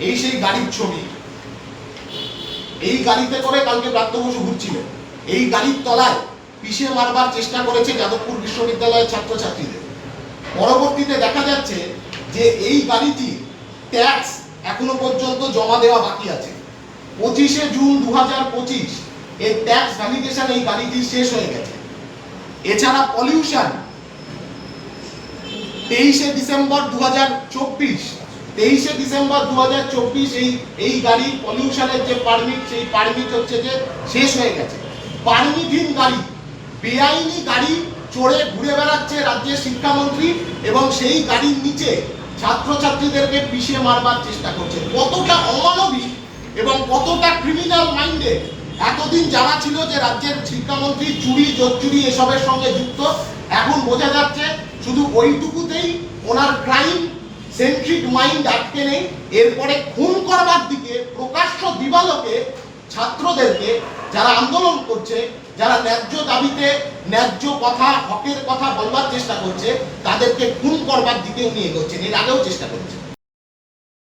এই সেই গাড়ির ছবি। এই গাড়িতে করে কালকে প্রাপ্ত বসু ঘুরছিলেন। এই গাড়ির তলায় পিষে মারবার চেষ্টা করেছে যাদবপুর বিশ্ববিদ্যালয়ের ছাত্রছাত্রীদের। পরবর্তীতে দেখা যাচ্ছে যে এই গাড়িটি ট্যাক্স এখনও পর্যন্ত জমা দেওয়া বাকি আছে। পঁচিশে জুন দু হাজার পঁচিশ এর ট্যাক্স ভ্যালিডেশন এই গাড়িটির শেষ হয়ে গেছে। এছাড়া পলিউশন তেইশে ডিসেম্বর দু হাজার চব্বিশ তেইশে ডিসেম্বর দু হাজার চব্বিশ এই এই গাড়ির পলিউশনের যে পারমিট সেই পারমিট হচ্ছে যে শেষ হয়ে গেছে। পারমিটহীন গাড়ি, বেআইনি গাড়ি চড়ে ঘুরে বেড়াচ্ছে রাজ্যের শিক্ষামন্ত্রী এবং সেই গাড়ির নিচে ছাত্রছাত্রীদেরকে পিষে মারবার চেষ্টা করছে। কতটা অমানবিক এবং কতটা ক্রিমিনাল মাইন্ডে এতদিন জানা ছিল যে রাজ্যের শিক্ষামন্ত্রী, চুরি জোচ্চুরি এসবের সঙ্গে যুক্ত, এখন বোঝা যাচ্ছে শুধু ওইটুকুতেই ওনার ক্রাইম সেন্ট্রিক মাইন্ড আটকে নেই। এরপরে খুন করবার দিকে প্রকাশ্য দিবালোকে ছাত্রদেরকে যারা আন্দোলন করছে, যারা ন্যায্য দাবিতে ন্যায্য কথা, হকের কথা বলবার চেষ্টা করছে, তাদেরকে খুন করবার দিকে উনি এগোচ্ছেন, এর আগেও চেষ্টা করছেন।